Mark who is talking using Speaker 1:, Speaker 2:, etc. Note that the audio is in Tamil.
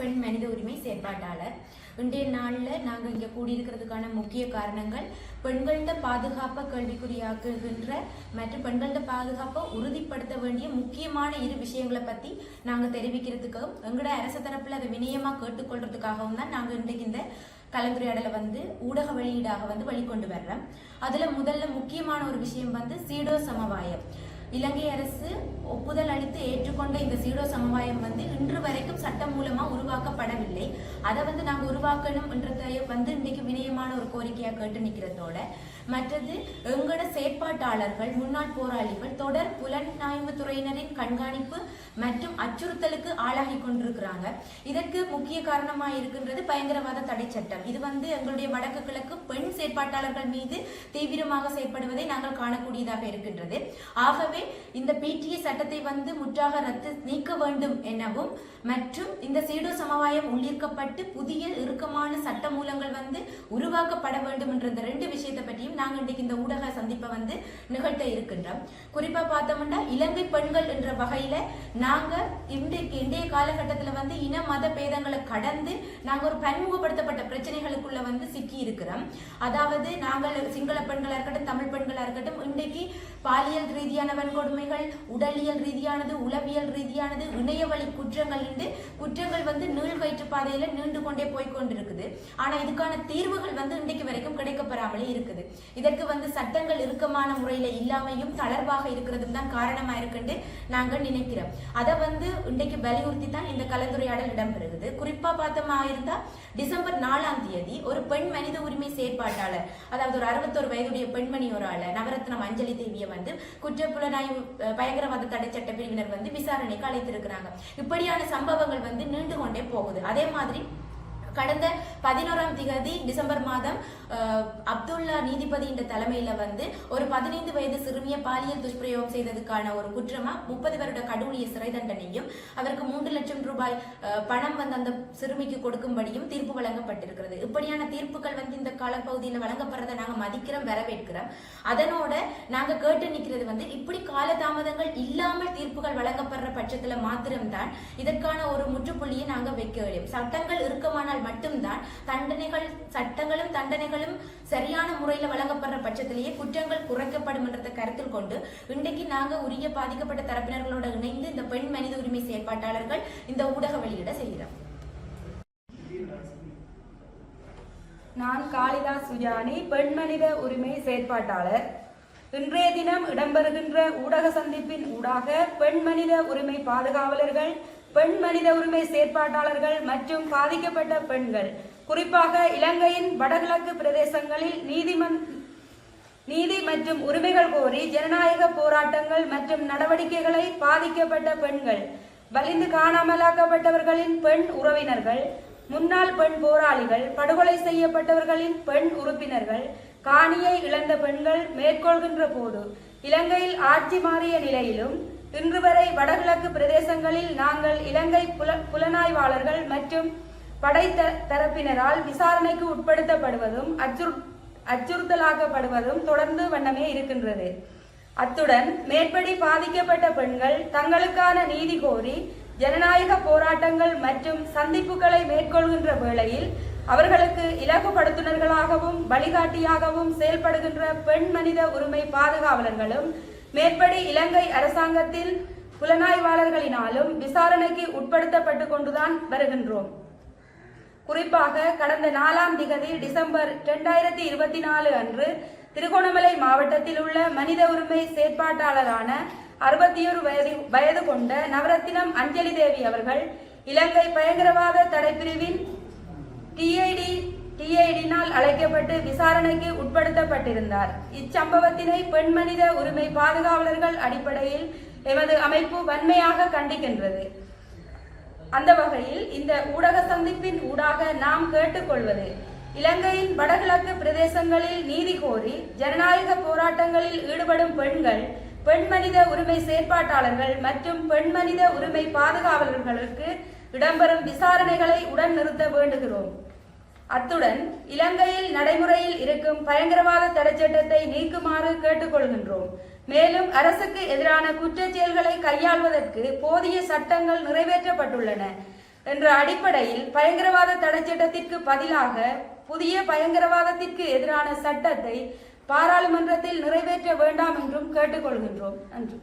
Speaker 1: பெண் மனித உரிமை செயற்பாட்டாளர். இன்றைய நாளில் நாங்கள் இங்கே கூடியிருக்கிறதுக்கான முக்கிய காரணங்கள் பெண்கள்கிட்ட பாதுகாப்பை கேள்விக்குறியாக்குகின்ற மற்றும் பெண்கள்கிட்ட பாதுகாப்பை உறுதிப்படுத்த வேண்டிய முக்கியமான இரு விஷயங்களை பற்றி நாங்கள் தெரிவிக்கிறதுக்காகவும் எங்களோட அரசு தரப்பில் அதை வினயமாக கேட்டுக்கொள்றதுக்காகவும் தான் நாங்கள் இன்றைக்கு இந்த கலந்துரையாடலை வந்து ஊடக வெளியீடாக வந்து வெளிக்கொண்டு வர்றோம். அதில் முதல்ல முக்கியமான ஒரு விஷயம் வந்து சீடோ சமவாயம். இலங்கை அரசு ஒப்புதல் அளித்து ஏற்றுக்கொண்ட இந்த சீடோ சமுதாயம் வந்து இன்று வரைக்கும் சட்டம் மூலமா உருவாக்கப்படவில்லை. அதை வந்து நாங்க உருவாக்கணும் என்றதை வந்து இன்னைக்கு வினயமான ஒரு கோரிக்கையா கேட்டு நிக்கிறதோட மற்றது எங்கட செயற்பாட்டாளர்கள் முன்னாள் போராளிகள் தொடர் புலனாய்வு துறையினரின் கண்காணிப்பு மற்றும் அச்சுறுத்தலுக்கு ஆளாகி கொண்டிருக்கிறாங்க. இதற்கு முக்கிய காரணமாக இருக்கின்றது பயங்கரவாத தடை சட்டம். இது வந்து எங்களுடைய வடக்கு கிழக்கு பெண் செயற்பாட்டாளர்கள் மீது தீவிரமாக செயற்படுவதை நாங்கள் காணக்கூடியதாக இருக்கின்றது. ஆகவே இந்த பிடிஏ சட்டத்தை வந்து முற்றாக ரத்து நீக்க வேண்டும் எனவும் மற்றும் இந்த சீடோ சமவாயம் உள்ளிருக்கப்பட்டு புதிய இறுக்கமான சட்ட மூலங்கள் வந்து உருவாக்கப்பட வேண்டும் என்ற இந்த ரெண்டு விஷயத்தை பற்றியும் நாங்கள் இன்றைக்கு இந்த ஊடக சந்திப்பை வந்து நிகழ்த்த இருக்கின்றோம். குறிப்பா பார்த்தோம்னா இலங்கை பெண்கள் என்ற வகையில நாங்க இன்றைக்கு இன்றைய காலகட்டத்துல வந்து இன மத பேதங்களை கடந்து நாங்க ஒரு பன்முகப்படுத்தப்பட்ட பிரச்சனைகளுக்குள்ள வந்து சிக்கி இருக்கிறோம் அதாவது நாங்கள் சிங்கள பெண்களாக இருக்கட்டும் தமிழ் பெண்களாக இருக்கட்டும் இன்றைக்கு பாலியல் ரீதியான வன்கொடுமைகள் உடலியல் ரீதியானது உளவியல் ரீதியானது இணையவழி குற்றங்கள் இருந்து குற்றங்கள் வந்து நீள் வயிற்று பாதையில் நீண்டு கொண்டே போய்கொண்டிருக்குது ஆனால் இதுக்கான தீர்வுகள் வந்து இன்றைக்கு வரைக்கும் கிடைக்கப்பெறாமலே இருக்குது. இதற்கு வந்து சட்டங்கள் இறுக்கமான முறையில் இல்லாமையும் தளர்வாக இருக்கிறதும் தான் காரணமாக இருக்குன்னு நாங்கள் நினைக்கிறோம். அதை வந்து இன்றைக்கு வலியுறுத்தி தான் இந்த கலந்துரையாடல் இடம்பெறுகிறது. குறிப்பாக பார்த்தோமா இருந்தால் டிசம்பர் நாலாம் தேதி ஒரு பெண் மனித உரிமை செயற்பாட்டாளர் அதாவது ஒரு அறுபத்தொரு வயதுடைய பெண்மணி ஒரு ஆள். நவரத்னம் அஞ்சலி தேவியை வந்து குற்றப்புலனாய்வு பயங்கரவாத தடை சட்ட பிரிவினர் வந்து விசாரணைக்கு அழைத்திருக்கிறாங்க. இப்படியான சம்பவங்கள் வந்து நீண்டு கொண்டே போகுது. அதே மாதிரி கடந்த பதினோராம் திகதி டிசம்பர் மாதம் அப்துல்லா நீதிபதியின் தலைமையில வந்து ஒரு பதினைந்து வயது சிறுமியை பாலியல் துஷ்பிரயோகம் செய்ததுக்கான ஒரு குற்றமா முப்பது வருட கடூழிய சிறை தண்டனையும் அவருக்கு மூன்று லட்சம் ரூபாய் பணம் வந்து அந்த சிறுமிக்கு கொடுக்கும்படியும் தீர்ப்பு வழங்கப்பட்டிருக்கிறது. இப்படியான தீர்ப்புகள் வந்து இந்த காலப்பகுதியில் வழங்கப்படுறதை நாங்க மதிக்கிறோம் வரவேற்கிறோம். அதனோட நாங்க கேட்டு நிக்கிறது வந்து இப்படி காலதாமதங்கள் இல்லாமல் தீர்ப்புகள் வழங்கப்படுற பட்சத்துல மாத்திரம்தான் இதற்கான ஒரு முற்றுப்புள்ளியை நாங்க வைக்க வேண்டும். சட்டங்கள் இறுக்கமானால் மட்டும்தான் தண்டனைகள் சட்டங்களும் தண்டனைகளும் சரியான முறையில் வழங்கப்படுற பட்சத்திலேயே குற்றங்கள் குறைக்கப்படும் என்றதை கருத்தில் கொண்டு இன்றைக்கு நாங்கள் உரிய பாதிக்கப்பட்ட தரப்பினர்களோட இணைந்து இந்த பெண் மனித உரிமை செயற்பாட்டாளர்கள் இந்த ஊடக வெளியிட செய்கிறோம்.
Speaker 2: நான் காளிதாஸ் சுஜானி பெண் மனித உரிமை செயற்பாட்டாளர். இன்றைய தினம் இடம்பெறுகின்ற ஊடக சந்திப்பின் ஊடாக பெண் மனித உரிமை பாதுகாவலர்கள் பெண் மனித உரிமை செயற்பாட்டாளர்கள் மற்றும் பாதிக்கப்பட்ட பெண்கள். குறிப்பாக இலங்கையின் வடகிழக்கு பிரதேசங்களில் நீதிமன் நீதி மற்றும் உரிமைகள் கோரி ஜனநாயக போராட்டங்கள் மற்றும் நடவடிக்கைகளை பாதிக்கப்பட்ட பெண்கள். வலிந்து காணாமலாக்கப்பட்டவர்களின் பெண் உறவினர்கள் முன்னாள் பெண் போராளிகள் படுகொலை செய்யப்பட்டவர்களின் பெண் உறுப்பினர்கள் காணியை இழந்த பெண்கள் மேற்கொள்கின்ற போது இலங்கையில் ஆட்சி மாறிய நிலையிலும் இன்று வரை வடகிழக்கு பிரதேசங்களில் நாங்கள் இலங்கை புல புலனாய்வாளர்கள் மற்றும் படை த- தரப்பினரால் விசாரணைக்கு உட்படுத்தப்படுவதும் அச்சுறு அச்சுறுத்தலாக்கப்படுவதும் தொடர்ந்து வண்ணமே இருக்கின்றது. அத்துடன் மேற்படி பாதிக்கப்பட்ட பெண்கள் தங்களுக்கான நீதி கோரி ஜனநாயக போராட்டங்கள் மற்றும் சந்திப்புகளை மேற்கொள்கின்ற வேளையில் அவர்களுக்கு இலகுபடுத்துனர்களாகவும் வழிகாட்டியாகவும் செயல்படுகின்ற பெண் மனித உரிமை பாதுகாவலர்களும் மேற்படி இலங்கை அரசாங்கத்தில் புலனாய்வாளர்களினாலும் விசாரணைக்கு உட்படுத்தப்பட்டு கொண்டுதான் வருகின்றோம். குறிப்பாக கடந்த நாலாம் திகதி டிசம்பர் இரண்டாயிரத்தி இருபத்தி நாலு அன்று திருகோணமலை மாவட்டத்தில் உள்ள மனித உரிமை செயற்பாட்டாளரான அறுபத்தி ஒரு வயது வயது கொண்ட நவரத்தினம் அஞ்சலி தேவி அவர்கள் இலங்கை பயங்கரவாத தடைப்பிரிவின் டிஐடி டிஐடினால் அழைக்கப்பட்டு விசாரணைக்கு உட்படுத்தப்பட்டிருந்தார். இச்சம்பவத்தினை பெண் மனித உரிமை பாதுகாவலர்கள் அடிப்படையில் எமது அமைப்பு வன்மையாக கண்டிக்கின்றது. அந்த வகையில் இந்த ஊடக சந்திப்பின் ஊடாக நாம் கேட்டுக்கொள்வது இலங்கையின் வடகிழக்கு பிரதேசங்களில் நீதி கோரி ஜனநாயக போராட்டங்களில் ஈடுபடும் பெண்கள் பெண் மனித உரிமை செயற்பாட்டாளர்கள் மற்றும் பெண் மனித உரிமை பாதுகாவலர்களுக்கு இடம்பெறும் விசாரணைகளை உடன் நிறுத்த வேண்டுகிறோம். அத்துடன் இலங்கையில் நடைமுறையில் இருக்கும் பயங்கரவாத தடைச்சட்டத்தை நீக்குமாறு கேட்டுக்கொள்கின்றோம். மேலும் அரசுக்கு எதிரான குற்றச் செயல்களை கையாள்வதற்கு போதிய சட்டங்கள் நிறைவேற்றப்பட்டுள்ளன என்ற அடிப்படையில் பயங்கரவாத தடை சட்டத்திற்கு பதிலாக புதிய பயங்கரவாதத்திற்கு எதிரான சட்டத்தை பாராளுமன்றத்தில் நிறைவேற்ற வேண்டாம் என்றும் கேட்டுக்கொள்கின்றோம். நன்றி.